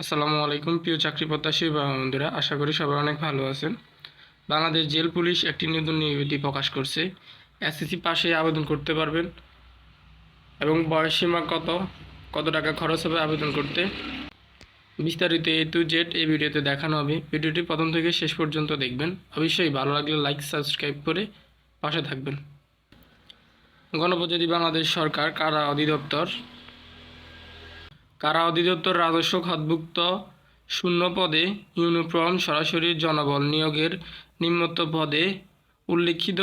আসসালামু আলাইকুম, প্রিয় চাকরি প্রত্যাশী বন্ধুরা, আশা করি সবাই অনেক ভালো আছেন। বাংলাদেশ জেল পুলিশ একটি নতুন নিয়মটি প্রকাশ করছে। এসএসসি পাশে আবেদন করতে পারবেন। এবং বয়স সীমা কত? কত টাকা খরচ হবে আবেদন করতে? বিস্তারিত এ টু জেড এই ভিডিওতে দেখানো হবে। ভিডিওটি প্রথম থেকে শেষ পর্যন্ত দেখবেন। অবশ্যই ভালো লাগলে লাইক সাবস্ক্রাইব করে পাশে থাকবেন। গণপ্রজাতি বাংলাদেশ সরকার কারা অধিদপ্তর? কারা অধিদপ্তর রাজস্ব খাতভুক্ত শূন্য পদে ইউনিফর্ম সরাসরি জনবল নিয়োগের নিম্নত পদে উল্লিখিত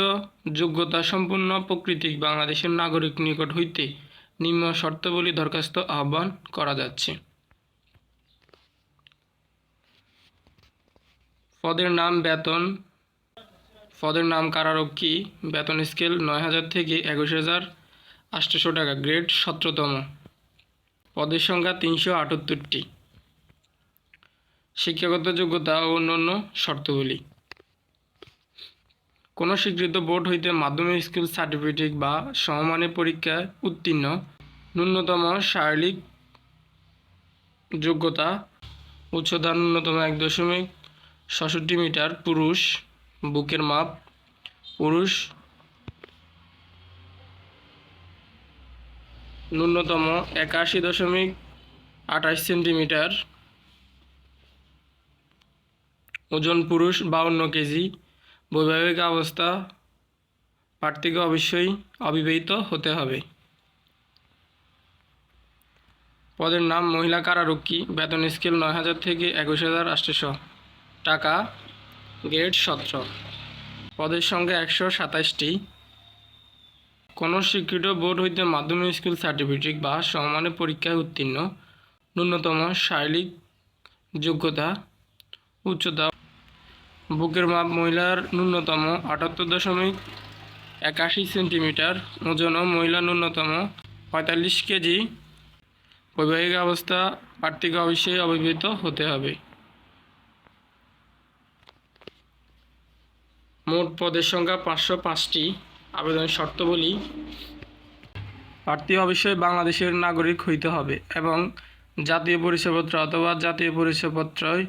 যোগ্যতা সম্পূর্ণ প্রকৃতিক বাংলাদেশের নাগরিক নিকট হইতে নিম্ন শর্তাবলী দরখাস্ত আহ্বান করা যাচ্ছে। পদের নাম বেতন। পদের নাম কারারক্ষী বেতন স্কেল নয় হাজার থেকে একুশ হাজার আটশোশো টাকা। গ্রেড সতেরোতম। পদের সংখ্যা তিনশো আটাত্তরটি। শিক্ষাগত যোগ্যতা ও অন্যান্য শর্তাবলী। কোনো স্বীকৃত বোর্ড হইতে মাধ্যমিক স্কুল সার্টিফিকেট বা সমমানের পরীক্ষায় উত্তীর্ণ ন্যূনতম শারীরিক যোগ্যতা উচ্চতা ন্যূনতম এক দশমিক ছষট্টি মিটার, পুরুষ, বুকের মাপ, পুরুষ ন্যূনতম একাশি দশমিক আঠাশ সেন্টিমিটার। ওজন পুরুষ বাউন্ন কেজি। বৈবাহিক অবস্থা প্রার্থীকে অবশ্যই অবিবাহিত হতে হবে। পদের নাম মহিলা কারারক্ষী। বেতন স্কেল নয় হাজার থেকে একুশ হাজার আটশোশো টাকা। গ্রেড সতেরো। পদের সংখ্যা একশো সাতাশটি। কোনো স্বীকৃত বোর্ড হইতে মাধ্যমিক স্কুল সার্টিফিকেট বা সমমানের পরীক্ষায় উত্তীর্ণ। ন্যূনতম শারীরিক যোগ্যতা, উচ্চতা। বুকের মাপ মহিলার ন্যূনতম আটাত্তর দশমিক একাশি সেন্টিমিটার, ওজন মহিলা ন্যূনতম পঁয়তাল্লিশ কেজি। বৈবাহিক অবস্থা প্রার্থীকে অবশ্যই অবিবাহিত হতে হবে। মোট পদের সংখ্যা পাঁচশো পাঁচটি। আবেদনের শর্তাবলী প্রার্থী অবশ্যই বাংলাদেশের নাগরিক হইতে হবে এবং জাতীয় পরিচয়পত্র অথবা জাতীয় পরিচয়পত্রয়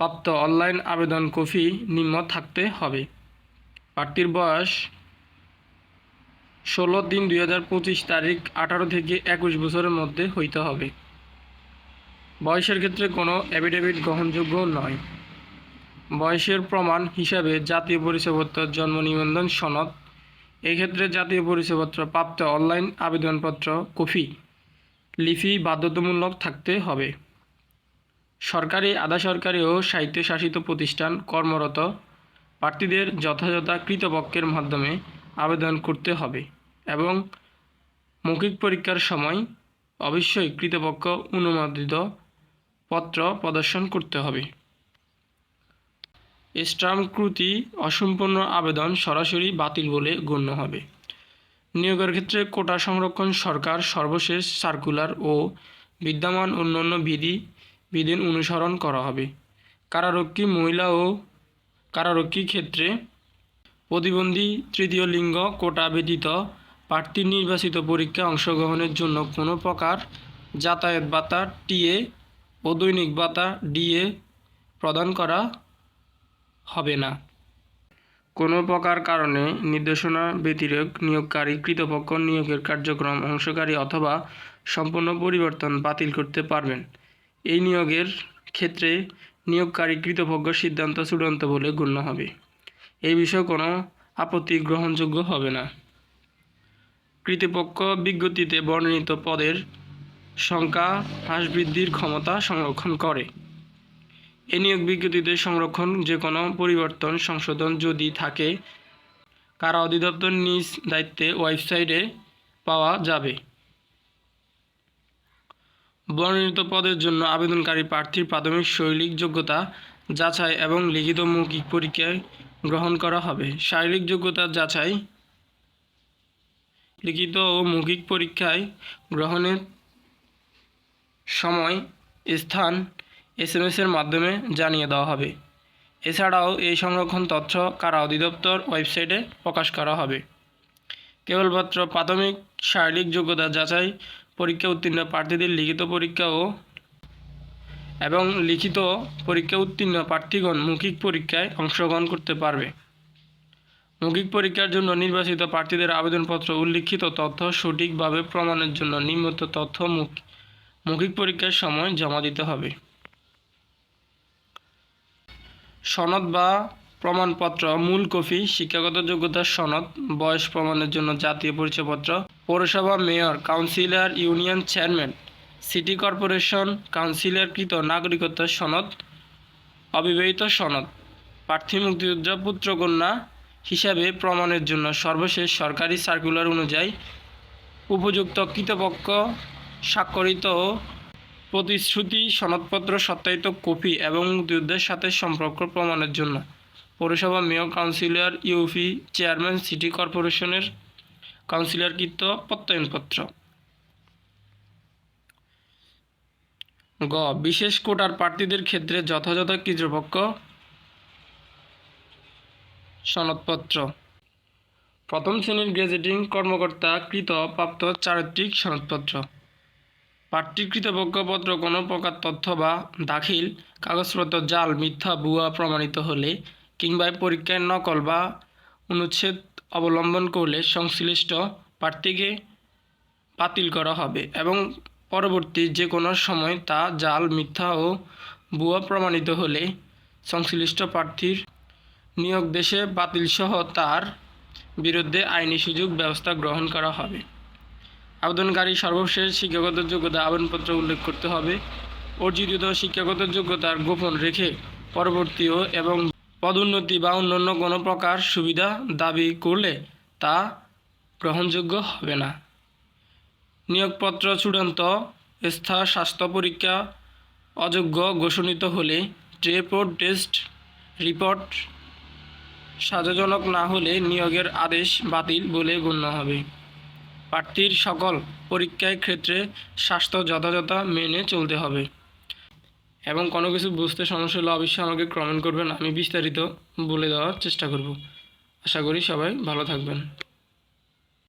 প্রাপ্ত অনলাইন আবেদন কপি নিম্ন থাকতে হবে। প্রার্থীর বয়স ষোলো তিন দুই হাজার পঁচিশ তারিখ আঠারো থেকে একুশ বছরের মধ্যে হইতে হবে। বয়সের ক্ষেত্রে কোনো অ্যাফিডেভিট গ্রহণযোগ্য নয়। বয়সের প্রমাণ হিসাবে জাতীয় পরিচয়পত্র জন্ম নিবন্ধন সনদ এক্ষেত্রে জাতীয় পরিচয়পত্র, প্রাপ্ত অনলাইন আবেদনপত্র, কপি, লিপি বাধ্যতামূলক থাকতে হবে। সরকারি আধা সরকারি ও স্বায়ত্তশাসিত প্রতিষ্ঠান কর্মরত প্রার্থীদের যথাযথ কৃতপক্ষের মাধ্যমে আবেদন করতে হবে এবং মৌখিক পরীক্ষার সময় অবশ্যই কৃতপক্ষ অনুমোদিত পত্র প্রদর্শন করতে হবে। স্টাম্পকৃতি অসম্পূর্ণ আবেদন সরাসরি বাতিল বলে গণ্য হবে। নিয়োগের ক্ষেত্রে কোটা সংরক্ষণ সরকার সর্বশেষ সার্কুলার ও বিদ্যমান অন্যান্য বিধি বিধান অনুসরণ করা হবে। কারারক্ষী মহিলা ও কারারক্ষী ক্ষেত্রে প্রতিবন্ধী তৃতীয় লিঙ্গ কোটা ব্যতীত প্রার্থী নির্বাচিত পরীক্ষায় অংশগ্রহণের জন্য কোনো প্রকার যাতায়াত ভাতা টিএ ও দৈনিক ভাতা ডিএ প্রদান করা হবে না। কোনো প্রকার কারণে নির্দেশনা ব্যতিরেক নিয়োগকারী কৃতপক্ষ নিয়োগের কার্যক্রম অংশকারী অথবা সম্পূর্ণ পরিবর্তন বাতিল করতে পারবেন। এই নিয়োগের ক্ষেত্রে নিয়োগকারী কৃতপক্ষ সিদ্ধান্ত চূড়ান্ত বলে গণ্য হবে। এই বিষয়ে কোনো আপত্তি গ্রহণযোগ্য হবে না। কৃতপক্ষ বিজ্ঞপ্তিতে বর্ণিত পদের সংখ্যা হ্রাস বৃদ্ধির ক্ষমতা সংরক্ষণ করে। এই নিয়োগ বিজ্ঞপ্তিতে সংরক্ষণ যে কোনো পরিবর্তন সংশোধন যদি থাকে, কারা অধিদপ্তর নিজ দায়িত্বে ওয়েবসাইটে পাওয়া যাবে? বর্ণিত পদের জন্য আবেদনকারী প্রার্থীর প্রাথমিক শৈলিক যোগ্যতা যাচাই এবং লিখিত মৌখিক পরীক্ষায় গ্রহণ করা হবে। শারীরিক যোগ্যতা যাচাই, লিখিত ও মৌখিক পরীক্ষায় গ্রহণের সময়, স্থান এস এম এর মাধ্যমে জানিয়ে দেওয়া হবে। এছাড়াও এই সংরক্ষণ তথ্য কারা অধিদপ্তর ওয়েবসাইটে প্রকাশ করা হবে। কেবলমাত্র প্রাথমিক শারীরিক যোগ্যতা যাচাই পরীক্ষা উত্তীর্ণ প্রার্থীদের লিখিত পরীক্ষা ও এবং লিখিত পরীক্ষা উত্তীর্ণ প্রার্থীগণ মৌখিক পরীক্ষায় অংশগ্রহণ করতে পারবে। মৌখিক পরীক্ষার জন্য নির্বাচিত প্রার্থীদের আবেদনপত্র, উল্লিখিত তথ্য, সঠিকভাবে প্রমাণের জন্য নিম্নত তথ্য মৌখ- মৌখিক পরীক্ষার সময় জমা দিতে হবে। সনদ বা প্রমাণপত্র, মূল কপি, শিক্ষাগত যোগ্যতার সনদ, বয়স প্রমাণের জন্য জাতীয় পরিচয়পত্র, পৌরসভা mayor, councillor, union chairman, city corporation কাউন্সিলরকৃত নাগরিকত্বের সনদ, অবিবাহিত সনদ, প্রার্থী মুক্তিযোদ্ধা পুত্রকন্যা হিসাবে প্রমাণের জন্য সর্বশেষ সরকারি সার্কুলার অনুযায়ী উপযুক্ত কৃতপক্ষ স্বাক্ষরিত প্রতিশ্রুতি, সনদপত্র সত্যায়িত কপি এবং মুক্তিযুদ্ধের সাথে সম্পর্ক প্রমাণের জন্য। পৌরসভা mayor councillor UP, chairman city কর্পোরেশনের কাউন্সিলরকৃত প্রত্যয়নপত্র। গ, বিশেষ কোটার প্রার্থীদের ক্ষেত্রে যথাযথ কৃতপক্ষ সনদপত্র। প্রথম শ্রেণির গেজেটিং কর্মকর্তা কৃত প্রাপ্ত চারিত্রিক সনদপত্র। প্রার্থীর কৃতপক্ষপত্র কোনো প্রকার তথ্য বা দাখিল, কাগজপত্র, জাল, মিথ্যা, ভুয়া, প্রমাণিত হলে কিংবা পরীক্ষায় নকল বা অনুচ্ছেদ অবলম্বন করলে সংশ্লিষ্ট প্রার্থীকে বাতিল করা হবে এবং পরবর্তী যে কোনো সময় তা জাল, মিথ্যা ও ভুয়া প্রমাণিত হলে সংশ্লিষ্ট প্রার্থীর নিয়োগ দেশে বাতিলসহ তার বিরুদ্ধে আইনি সুযোগ ব্যবস্থা গ্রহণ করা হবে। আবেদনকারী সর্বশেষ শিক্ষাগত যোগ্যতা আবেদনপত্র উল্লেখ করতে হবে। অর্জিত শিক্ষাগত যোগ্যতার গোপন রেখে পরবর্তীও এবং পদোন্নতি বা অন্যান্য কোনো প্রকার সুবিধা দাবি করলে তা গ্রহণযোগ্য হবে না। নিয়োগপত্র চূড়ান্ত স্থা স্বাস্থ্য পরীক্ষা অযোগ্য ঘোষণিত হলে রিপোর্ট টেস্ট রিপোর্ট সাজাজনক না হলে নিয়োগের আদেশ বাতিল বলে গণ্য হবে। প্রার্থীর সকল পরীক্ষায় ক্ষেত্রে স্বাস্থ্য যথাযথ মেনে চলতে হবে। এবং কোনো কিছু বুঝতে সমস্যা হলে অবশ্যই আমাকে কমেন্ট করবেন। আমি বিস্তারিত বলে দেওয়ার চেষ্টা করব। আশা করি সবাই ভালো থাকবেন।